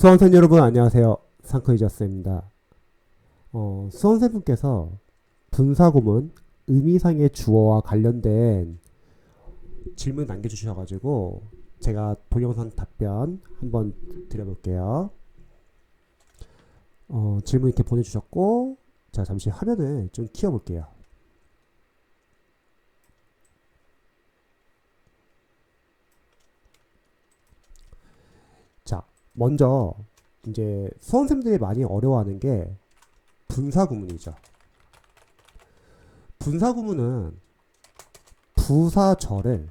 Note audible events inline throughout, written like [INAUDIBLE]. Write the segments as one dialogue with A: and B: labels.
A: 수험생 여러분 안녕하세요. 상크이저스입니다. 어, 수험생분께서 분사구문 의미상의 주어와 관련된 질문 남겨주셔가지고 제가 동영상 답변 한번 드려볼게요. 어, 질문 이렇게 보내주셨고 자 잠시 화면을 좀 키워볼게요. 자 먼저 이제 수험생들이 많이 어려워하는 게 분사구문이죠. 분사구문은 부사절을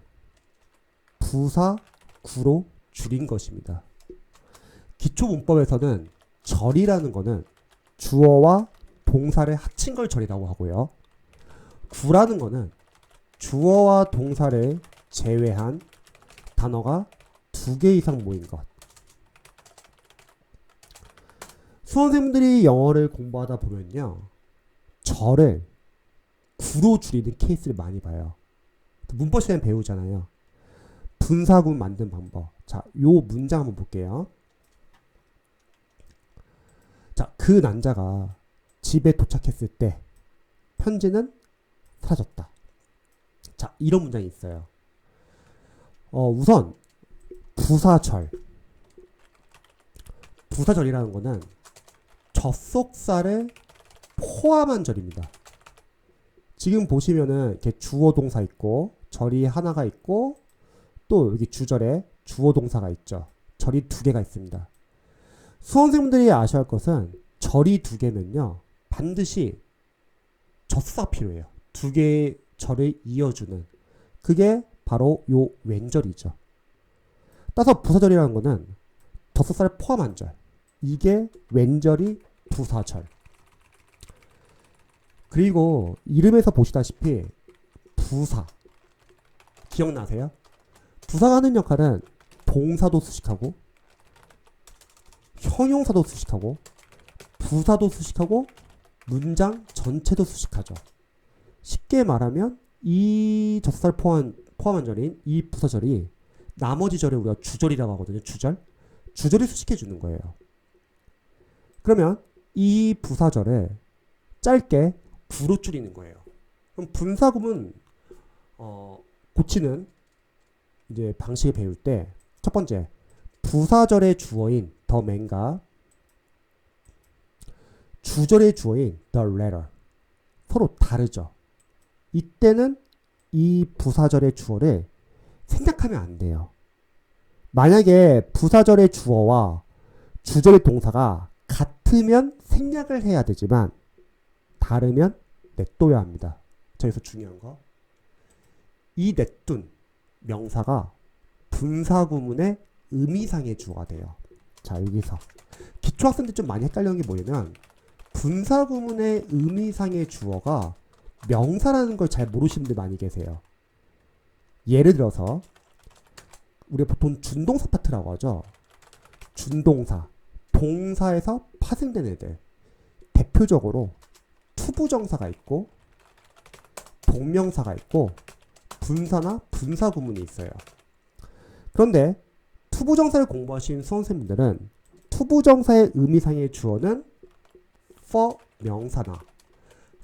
A: 부사구로 줄인 것입니다. 기초 문법에서는 절이라는 거는 주어와 동사를 합친 걸 절이라고 하고요. 구라는 거는 주어와 동사를 제외한 단어가 두 개 이상 모인 것. 수험생들이 영어를 공부하다 보면요. 절을 구로 줄이는 케이스를 많이 봐요. 문법 시간에 배우잖아요. 분사구 만든 방법. 자, 요 문장 한번 볼게요. 자, 그 남자가 집에 도착했을 때 편지는 사라졌다. 자, 이런 문장이 있어요. 어, 우선 부사절. 부사절이라는 거는 접속사를 포함한 절입니다. 지금 보시면은 이렇게 주어 동사 있고 절이 하나가 있고 또 여기 주절에 주어 동사가 있죠. 절이 두 개가 있습니다. 수험생분들이 아셔야 할 것은 절이 두 개면요. 반드시 접수가 필요해요. 두 개의 절을 이어주는 그게 바로 요 왼절이죠. 따라서 부사절이라는 거는 접속사를 포함한 절. 이게 왼절이 부사절. 그리고 이름에서 보시다시피 부사 기억나세요? 부사가 하는 역할은 동사도 수식하고 형용사도 수식하고 부사도 수식하고 문장 전체도 수식하죠. 쉽게 말하면 이 접사를 포함한, 포함한 절인 이 부사절이 나머지 절을 우리가 주절이라고 하거든요. 주절. 주절이 수식해 주는 거예요. 그러면 이 부사절을 짧게 구로 줄이는 거예요. 그럼 분사구문 어, 고치는 이제 방식을 배울 때 첫 번째 부사절의 주어인 the man과 주절의 주어인 the letter 서로 다르죠. 이때는 이 부사절의 주어를 생략하면 안 돼요. 만약에 부사절의 주어와 주절의 동사가 같으면 생략을 해야 되지만 다르면 냅둬야 합니다. 저기서 중요한 거. 이 냅둔 명사가 분사구문의 의미상의 주어가 돼요. 자, 여기서. 기초학생들 좀 많이 헷갈리는 게 뭐냐면, 분사구문의 의미상의 주어가 명사라는 걸 잘 모르시는 분들 많이 계세요. 예를 들어서, 우리가 보통 준동사 파트라고 하죠. 준동사. 동사에서 파생된 애들. 대표적으로 투부정사가 있고 동명사가 있고 분사나 분사 구문이 있어요. 그런데 투부정사를 공부하신 수험생분들은 투부정사의 의미상의 주어는 for 명사나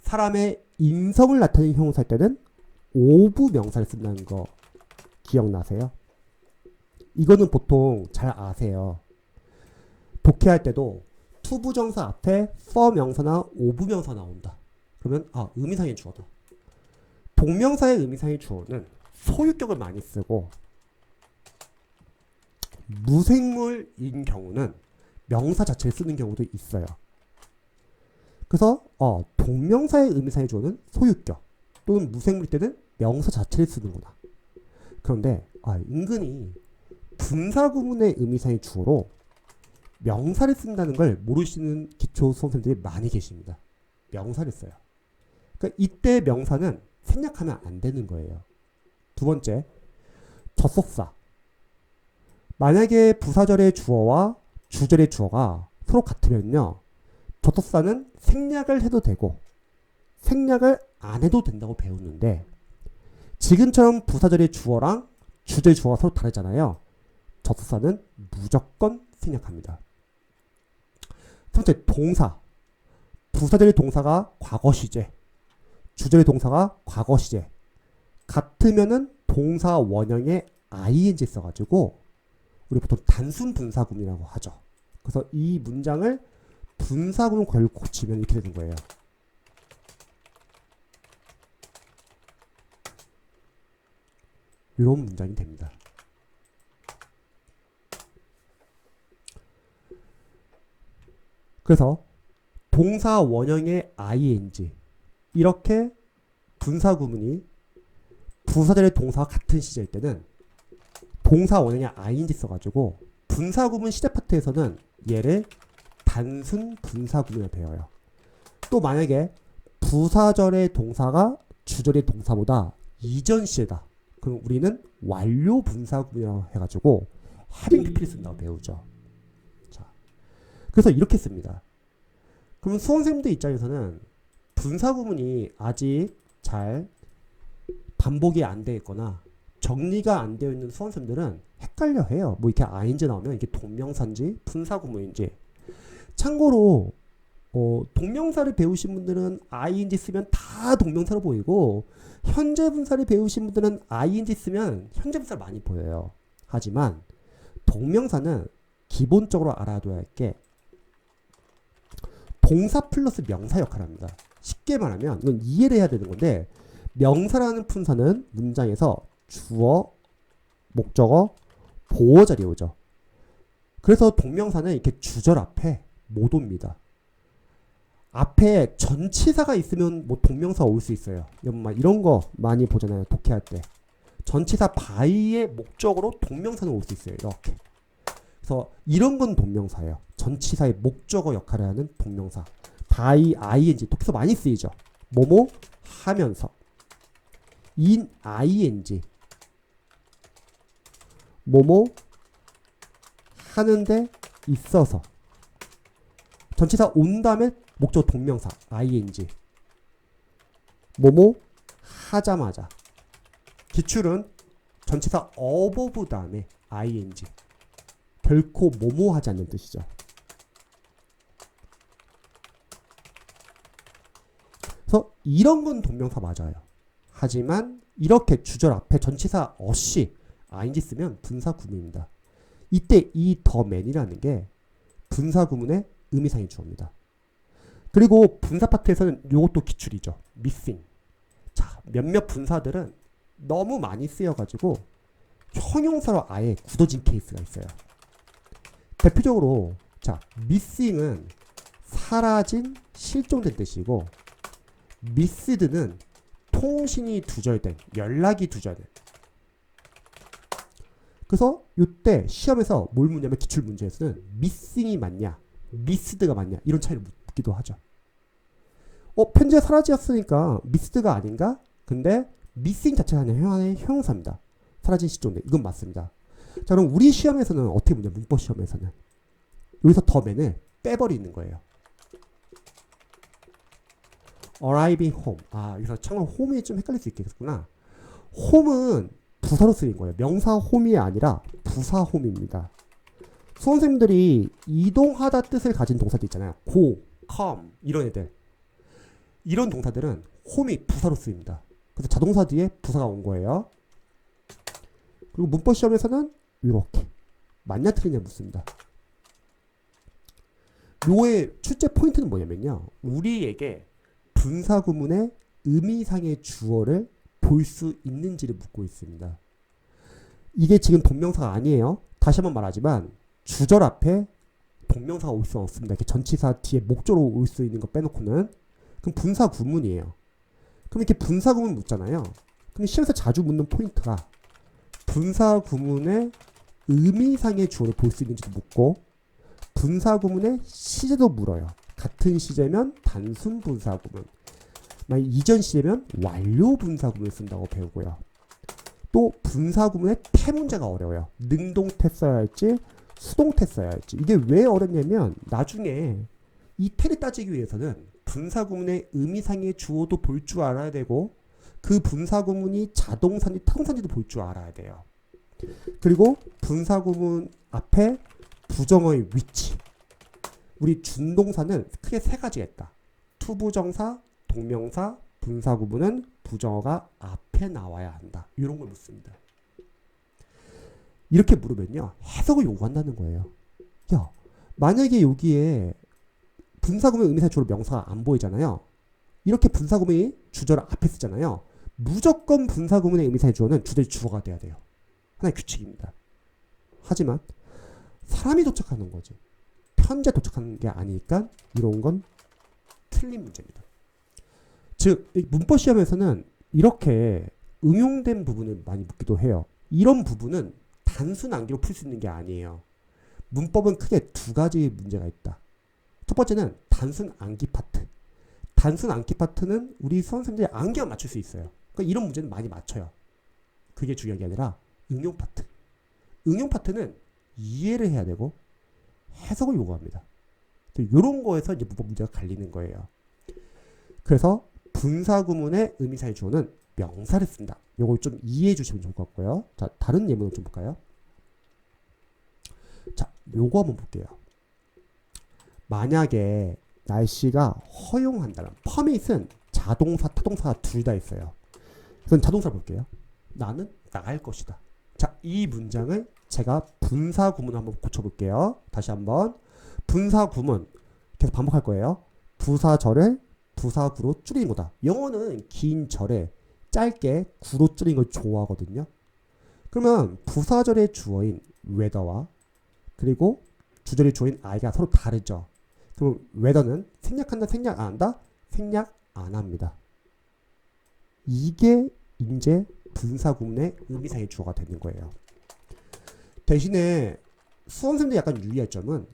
A: 사람의 인성을 나타내는 형용사일 때는 오부 명사를 쓴다는 거 기억나세요? 이거는 보통 잘 아세요. 독해할 때도 투부정사 앞에 for 명사나 오부 명사 나온다. 그러면 아 의미상의 주어다. 동명사의 의미상의 주어는 소유격을 많이 쓰고 무생물인 경우는 명사 자체를 쓰는 경우도 있어요. 그래서 어, 동명사의 의미상의 주어는 소유격 또는 무생물일 때는 명사 자체를 쓰는구나. 그런데 아, 은근히 분사구문의 의미상의 주어로 명사를 쓴다는 걸 모르시는 기초 수험생들이 많이 계십니다. 명사를 써요. 그러니까 이때 명사는 생략하면 안 되는 거예요. 두 번째, 접속사. 만약에 부사절의 주어와 주절의 주어가 서로 같으면요. 접속사는 생략을 해도 되고 생략을 안 해도 된다고 배우는데 지금처럼 부사절의 주어랑 주절 주어가 서로 다르잖아요. 접속사는 무조건 생략합니다. 첫 번째 동사. 부사절의 동사가 과거 시제. 주절의 동사가 과거 시제. 같으면은 동사 원형에 ing 써가지고 우리 보통 단순 분사구문이라고 하죠. 그래서 이 문장을 분사구문 걸고 고치면 이렇게 되는 거예요. 이런 문장이 됩니다. 그래서 동사 원형의 ing 이렇게 분사 구문이 부사절의 동사와 같은 시제일 때는 동사 원형의 ing 써가지고 분사 구문 시제 파트에서는 얘를 단순 분사 구문을 배워요. 또 만약에 부사절의 동사가 주절의 동사보다 이전 시제다. 그럼 우리는 완료 분사 구문이라고 해가지고 having pp를 쓴다고 배우죠. 자, 그래서 이렇게 씁니다. 그러면 수험생들 입장에서는 분사 구문이 아직 잘 반복이 안 돼 있거나 정리가 안 되어 있는 수험생들은 헷갈려 해요. 뭐 이렇게 ing 나오면 이게 동명사인지 분사 구문인지. 참고로 어, 동명사를 배우신 분들은 ing 쓰면 다 동명사로 보이고 현재 분사를 배우신 분들은 ing 쓰면 현재 분사를 많이 보여요. 하지만 동명사는 기본적으로 알아둬야 할 게 동사 플러스 명사 역할을 합니다. 쉽게 말하면 이건 이해를 해야 되는 건데 명사라는 품사는 문장에서 주어, 목적어, 보어 자리에 오죠. 그래서 동명사는 이렇게 주절 앞에 못 옵니다. 앞에 전치사가 있으면 뭐 동명사 올 수 있어요. 막 이런 거 많이 보잖아요. 독해할 때. 전치사 바이의 목적으로 동명사는 올 수 있어요. 이렇게. 그래서 이런 건 동명사예요. 전치사의 목적어 역할을 하는 동명사. by, ing 독해서 많이 쓰이죠. 뭐뭐? 하면서. in ing 뭐뭐? 하는데 있어서. 전치사 온 다음에 목적 동명사. ing 뭐뭐? 하자마자. 기출은 전치사 어버브 다음에 ing 결코 뭐뭐 하지 않는 뜻이죠. 그래서 이런 건 동명사 맞아요. 하지만 이렇게 주절 앞에 전치사 없이 ing 쓰면 분사 구문입니다. 이때 이 더 맨이라는 게 분사 구문의 의미상의 주어입니다. 그리고 분사 파트에서는 이것도 기출이죠. missing. 자, 몇몇 분사들은 너무 많이 쓰여가지고 형용사로 아예 굳어진 케이스가 있어요. 대표적으로 자, missing은 사라진, 실종된 뜻이고 missed는 통신이 두절된, 연락이 두절된. 그래서 이때 시험에서 뭘 묻냐면 기출 문제에서는 missing이 맞냐, missed가 맞냐 이런 차이를 묻기도 하죠. 어 편지가 사라졌으니까 missed가 아닌가? 근데 missing 자체가 하나의 형용사입니다. 사라진 시종된 이건 맞습니다. 자 그럼 우리 시험에서는 어떻게 묻냐 문법 시험에서는 여기서 더맨을 빼버리는 거예요. arriving home. 아, 여기서 참고로 home이 좀 헷갈릴 수 있겠구나. home은 부사로 쓰인 거예요. 명사 home이 아니라 부사 home입니다. 수험생들이 이동하다 뜻을 가진 동사들 있잖아요. go, come 이런 애들. 이런 동사들은 home이 부사로 쓰입니다. 그래서 자동사 뒤에 부사가 온 거예요. 그리고 문법 시험에서는 이렇게 맞냐 틀리냐 묻습니다. 요의 출제 포인트는 뭐냐면요. 우리에게 분사 구문의 의미상의 주어를 볼 수 있는지를 묻고 있습니다. 이게 지금 동명사가 아니에요. 다시 한번 말하지만 주절 앞에 동명사가 올 수 없습니다. 이렇게 전치사 뒤에 목조로 올 수 있는 거 빼놓고는 그럼 분사 구문이에요. 그럼 이렇게 분사 구문 묻잖아요. 그럼 시험에서 자주 묻는 포인트가 분사 구문의 의미상의 주어를 볼 수 있는지도 묻고 분사 구문의 시제도 물어요. 같은 시제면 단순 분사 구문. 만약 이전 시제면 완료 분사 구문을 쓴다고 배우고요. 또 분사 구문의 태 문제가 어려워요. 능동태 써야 할지 수동태 써야 할지. 이게 왜 어렵냐면 나중에 이 태를 따지기 위해서는 분사 구문의 의미상의 주어도 볼 줄 알아야 되고 그 분사 구문이 자동사인지 타동사인지도 볼 줄 알아야 돼요. 그리고 분사 구문 앞에 부정어의 위치 우리 준동사는 크게 세 가지가 있다. 투부정사, 동명사, 분사 구문은 부정어가 앞에 나와야 한다. 이런 걸 묻습니다. 이렇게 물으면요. 해석을 요구한다는 거예요. 야, 만약에 여기에 분사구문 의미사 주로 명사가 안 보이잖아요. 이렇게 분사구문이 주절 앞에 쓰잖아요. 무조건 분사구문의 의미사의 주어는 주절 주어가 돼야 돼요. 하나의 규칙입니다. 하지만 사람이 도착하는 거지. 현재 도착하는 게 아니니까 이런 건 틀린 문제입니다. 즉, 이 문법 시험에서는 이렇게 응용된 부분을 많이 묻기도 해요. 이런 부분은 단순 암기로 풀 수 있는 게 아니에요. 문법은 크게 두 가지 문제가 있다. 첫 번째는 단순 암기 파트. 단순 암기 파트는 우리 수험생들이 암기만 맞출 수 있어요. 그러니까 이런 문제는 많이 맞춰요. 그게 중요한 게 아니라 응용 파트. 응용 파트는 이해를 해야 되고 해석을 요구합니다. 이런 거에서 이제 문법 문제가 갈리는 거예요. 그래서 분사구문의 의미사의 주어는 명사를 쓴다. 요걸 좀 이해해 주시면 좋을 것 같고요. 자, 다른 예문을 좀 볼까요? 자, 요거 한번 볼게요. 만약에 날씨가 허용한다면 퍼밋은 자동사, 타동사가 둘다 있어요. 그럼 자동사 볼게요. 나는 나갈 것이다. 자, 이 문장을 제가 분사 구문 한번 고쳐볼게요. 다시 한번 분사 구문 계속 반복할 거예요. 부사절을 부사구로 줄이는 거다. 영어는 긴 절에 짧게 구로 줄이는 걸 좋아하거든요. 그러면 부사절의 주어인 whether와 그리고 주절의 주어인 I가 서로 다르죠. 그럼 whether는 생략한다, 생략 안 한다? 생략 안 합니다. 이게 이제 분사구문의 의미상의 주어가 되는 거예요. 대신에 수험생들 약간 유의할 점은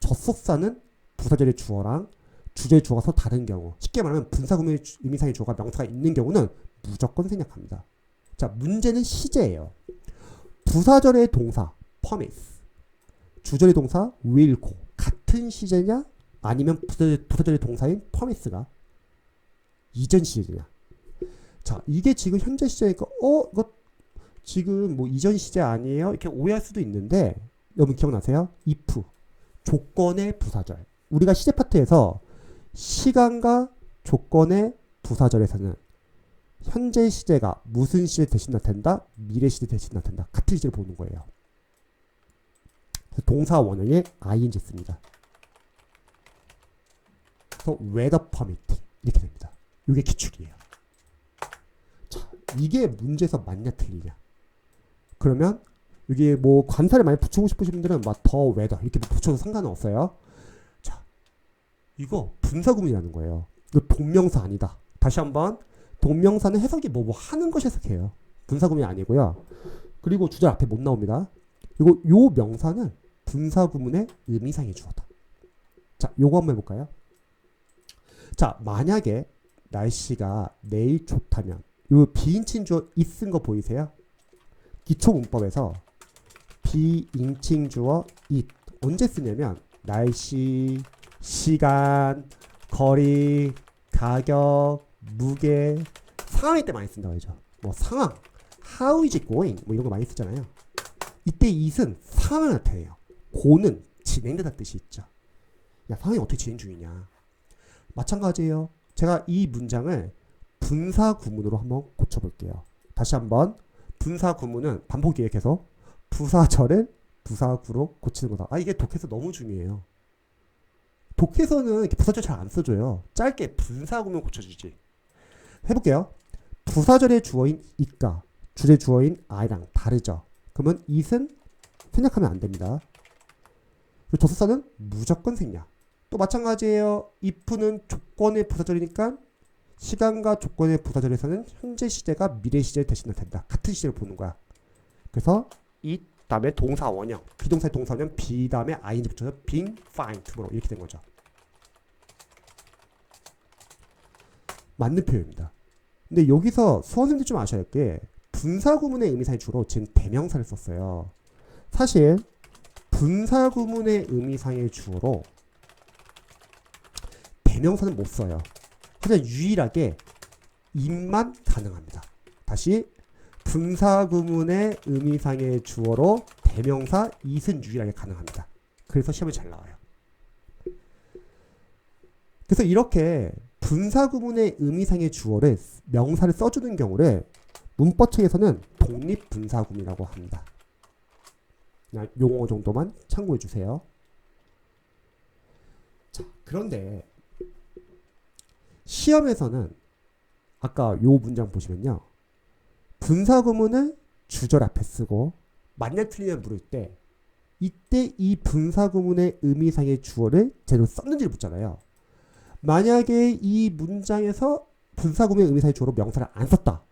A: 접속사는 부사절의 주어랑 주제의 주어가 서로 다른 경우 쉽게 말하면 분사구문의 주- 의미상의 주어가 명사가 있는 경우는 무조건 생략합니다. 자 문제는 시제예요. 부사절의 동사 promise 주절의 동사 will 같은 시제냐 아니면 부사절, 부사절의 동사인 promise가 이전 시제냐 자 이게 지금 현재 시제니까 어 이거 지금 뭐 이전 시제 아니에요? 이렇게 오해할 수도 있는데 여러분 기억나세요? if 조건의 부사절. 우리가 시제 파트에서 시간과 조건의 부사절에서는 현재 시제가 무슨 시제 대신 나타낸다? 미래 시제 대신 나타낸다. 같은 시제를 보는 거예요. 동사 원형에 ing 씁니다. 그래서 weather permitting. 이렇게 됩니다. 이게 기축이에요. 자 이게 문제에서 맞냐 틀리냐. 그러면 여기 뭐 관사를 많이 붙이고 싶으신 분들은 막더 weather 이렇게 붙여도 상관은 없어요. 자 이거 분사구문이라는 거예요. 이거 동명사 아니다. 다시 한번. 동명사는 해석이 뭐 뭐 하는 것이 해석해요. 분사구문이 아니고요. 그리고 주절 앞에 못 나옵니다. 그리고 요 명사는 분사구문의 의미상의 주어다. 자 요거 한번 해볼까요? 자 만약에 날씨가 내일 좋다면 요 비인칭 주어 있은 거 보이세요? 기초 문법에서 비인칭 주어 it. 언제 쓰냐면 날씨 시간 거리 가격 무게 상황일 때 많이 쓴다고 하죠. 뭐 상황 how is it going? 뭐 이런 거 많이 쓰잖아요. 이때 it은 상황을 나타내요. go는 진행되다 뜻이 있죠. 야 상황이 어떻게 진행 중이냐? 마찬가지예요. 제가 이 문장을 분사 구문으로 한번 고쳐볼게요. 다시 한번 분사 구문은 반복이에요 계속. 부사절을 부사구로 고치는 거다. 아 이게 독해서 너무 중요해요. 독해서는 부사절 잘 안 써줘요. 짧게 분사 구문 고쳐주지. 해볼게요. 부사절의 주어인 it과 주제 주어인 I랑 다르죠? 그러면 it은 생략하면 안 됩니다. 접속사는 무조건 생략. 또 마찬가지예요. if는 조건의 부사절이니까 시간과 조건의 부사절에서는 현재 시제가 미래 시제를 대신할 된다. 같은 시제를 보는 거야. 그래서 it 다음에 동사 원형 비동사의 동사 원형 be 다음에 ing 붙여서 being fine tomorrow 이렇게 된 거죠. 맞는 표현입니다. 근데 여기서 수험생들 좀 아셔야 할 게 분사구문의 의미상이 주로 지금 대명사를 썼어요. 사실 분사구문의 의미상의 주어로 대명사는 못 써요 하지만 유일하게 입만 가능합니다 다시 분사구문의 의미상의 주어로 대명사 it은 유일하게 가능합니다. 그래서 시험에 잘 나와요. 그래서 이렇게 분사구문의 의미상의 주어를 명사를 써주는 경우를 문법책에서는 독립분사구문이라고 합니다. 그냥 용어 정도만 참고해 주세요. 자, 그런데 시험에서는 아까 요 문장 보시면요. 분사 구문을 주절 앞에 쓰고 만약 틀리면 물을 때 이때 이 분사 구문의 의미상의 주어를 제대로 썼는지를 묻잖아요. 만약에 이 문장에서 분사 구문의 의미상의 주어로 명사를 안 썼다.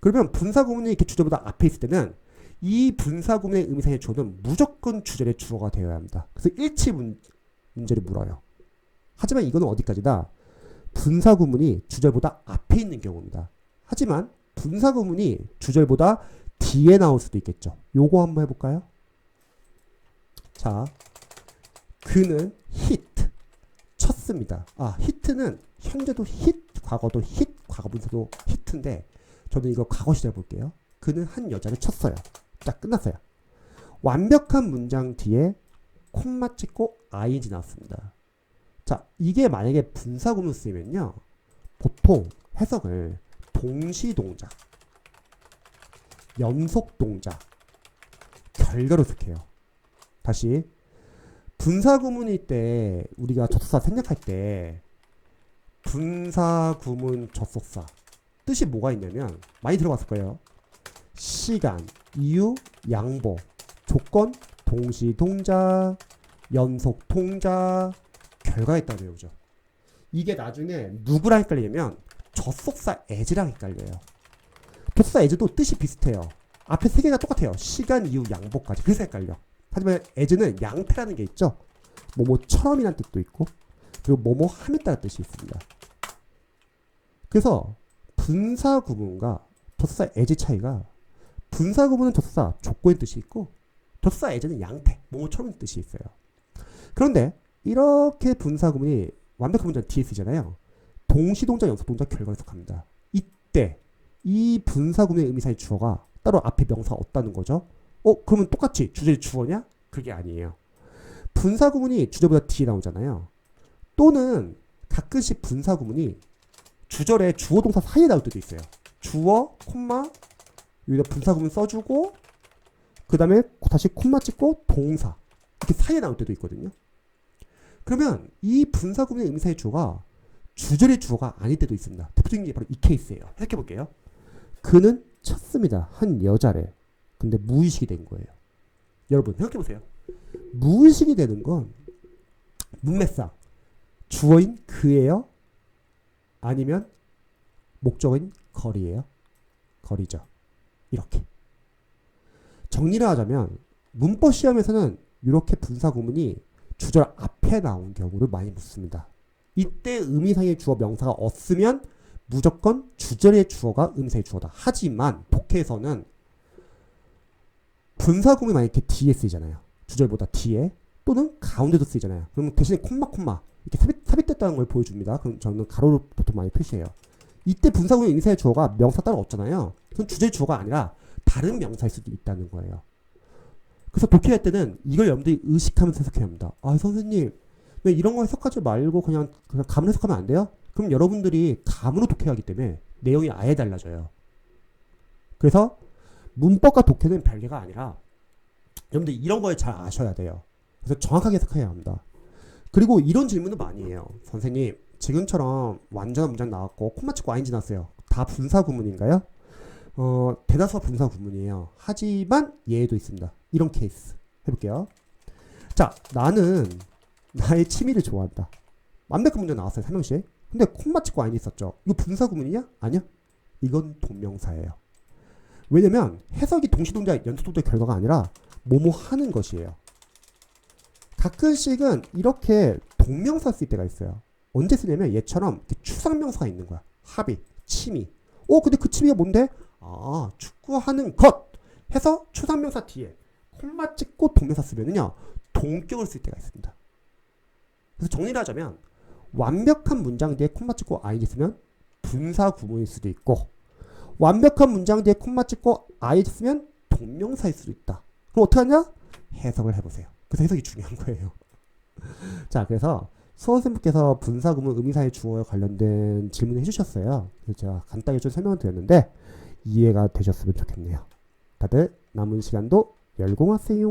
A: 그러면 분사 구문이 이렇게 주절보다 앞에 있을 때는 이 분사 구문의 의미상의 주어는 무조건 주절의 주어가 되어야 합니다. 그래서 일치 문, 문제를 물어요. 하지만 이거는 어디까지다? 분사 구문이 주절보다 앞에 있는 경우입니다. 하지만 분사 구문이 주절보다 뒤에 나올 수도 있겠죠. 요거 한번 해볼까요? 자, 그는 히트 쳤습니다. 아, 히트는 현재도 힛, 과거도 힛, 과거 분사도 히트인데 저는 이거 과거 시절 볼게요. 그는 한 여자를 쳤어요. 딱 끝났어요. 완벽한 문장 뒤에 콤마 찍고 ing 나왔습니다. 자, 이게 만약에 분사구문 쓰이면요. 보통 해석을 동시 동작, 연속 동작, 결과로 해석해요. 다시 분사구문일 때 우리가 접속사 생략할 때 분사구문 접속사 뜻이 뭐가 있냐면 많이 들어봤을 거예요. 시간, 이유, 양보, 조건, 동시 동작, 연속 동작, 결과에 따라 외우죠. 이게 나중에 누구랑 헷갈리냐면 접속사 as랑 헷갈려요. 접속사 as도 뜻이 비슷해요. 앞에 세 개가 똑같아요. 시간, 이유, 양보까지. 그래서 헷갈려. 하지만 as는 양태라는 게 있죠. 뭐뭐처럼이라는 뜻도 있고 그리고 뭐뭐함에 따라 뜻이 있습니다. 그래서 분사 구문과 접속사 as 차이가 분사 구문은 접속사 조건의 뜻이 있고 접속사 as는 양태, 뭐뭐처럼 뜻이 있어요. 그런데 이렇게 분사 구문이 완벽한 문장 뒤에 쓰잖아요. 동시 동작, 연속 동작, 결과를 해석합니다. 이때 이 분사 구문의 의미사의 주어가 따로 앞에 명사가 없다는 거죠. 어, 그러면 똑같이 주제의 주어냐? 그게 아니에요. 분사 구문이 주제보다 뒤에 나오잖아요. 또는 가끔씩 분사 구문이 주절에 주어 동사 사이에 나올 때도 있어요. 주어, 콤마, 여기다 분사 구문 써주고, 그 다음에 다시 콤마 찍고 동사. 이렇게 사이에 나올 때도 있거든요. 그러면 이 분사 구문의 의미사의 주어가 주절의 주어가 아닐 때도 있습니다. 대표적인 게 바로 이 케이스예요. 생각해 볼게요. 그는 쳤습니다. 한 여자를. 근데 무의식이 된 거예요. 여러분 생각해 보세요. 무의식이 되는 건 문맥상 주어인 그예요? 아니면 목적인 거리예요? 거리죠. 이렇게. 정리를 하자면 문법 시험에서는 이렇게 분사 구문이 주절 앞에 나온 경우를 많이 묻습니다. 이때 의미상의 주어 명사가 없으면 무조건 주절의 주어가 의미상의 주어다. 하지만 독해에서는 분사구문이 만약 이렇게 뒤에 쓰이잖아요. 주절보다 뒤에 또는 가운데도 쓰이잖아요. 그러면 대신에 콤마 콤마 이렇게 삽입, 삽입됐다는 걸 보여줍니다. 그럼 저는 가로로 보통 많이 표시해요. 이때 분사구문의 의미사의 주어가 명사 따로 없잖아요. 그럼 주절 주어가 아니라 다른 명사일 수도 있다는 거예요. 그래서 독해할 때는 이걸 여러분들이 의식하면서 해석해야 합니다. 아 선생님 왜 이런 거 해석하지 말고 그냥 그냥 감으로 해석하면 안 돼요? 그럼 여러분들이 감으로 독해하기 때문에 내용이 아예 달라져요. 그래서 문법과 독해는 별개가 아니라 여러분들 이런 걸잘 아셔야 돼요. 그래서 정확하게 해석해야 합니다. 그리고 이런 질문을 많이 해요. 선생님 지금처럼 완전한 문장 나왔고 콤마 찍고 ing 나왔어요. 다 분사 구문인가요? 어, 대다수가 분사 구문이에요. 하지만 예외도 있습니다. 이런 케이스 해볼게요. 자, 나는 나의 취미를 좋아한다. 완벽한 문장 나왔어요. 설명시. 근데 콤마 찍고 ing 있었죠. 이거 분사 구문이냐? 아니요. 이건 동명사예요. 왜냐면 해석이 동시동작, 연속동작 결과가 아니라 뭐뭐 하는 것이에요. 가끔씩은 이렇게 동명사 쓸 때가 있어요. 언제 쓰냐면 얘처럼 추상명사가 있는 거야. 합의, 취미. 어, 근데 그 취미가 뭔데? 아, 축구하는 것 해서 추상명사 뒤에 콤마 찍고 동명사 쓰면은요 동격을 쓸 때가 있습니다. 그래서 정리를 하자면 완벽한 문장 뒤에 콤마 찍고 ing 쓰면 분사 구문일 수도 있고 완벽한 문장 뒤에 콤마 찍고 ing 쓰면 동명사일 수도 있다. 그럼 어떻게 하냐? 해석을 해보세요. 그래서 해석이 중요한 거예요. [LAUGHS] 자, 그래서 수원쌤께서 분사 구문 의미사의 주어에 관련된 질문을 해주셨어요. 그래서 제가 간단히 좀 설명을 드렸는데 이해가 되셨으면 좋겠네요. 다들 남은 시간도 열공하세요.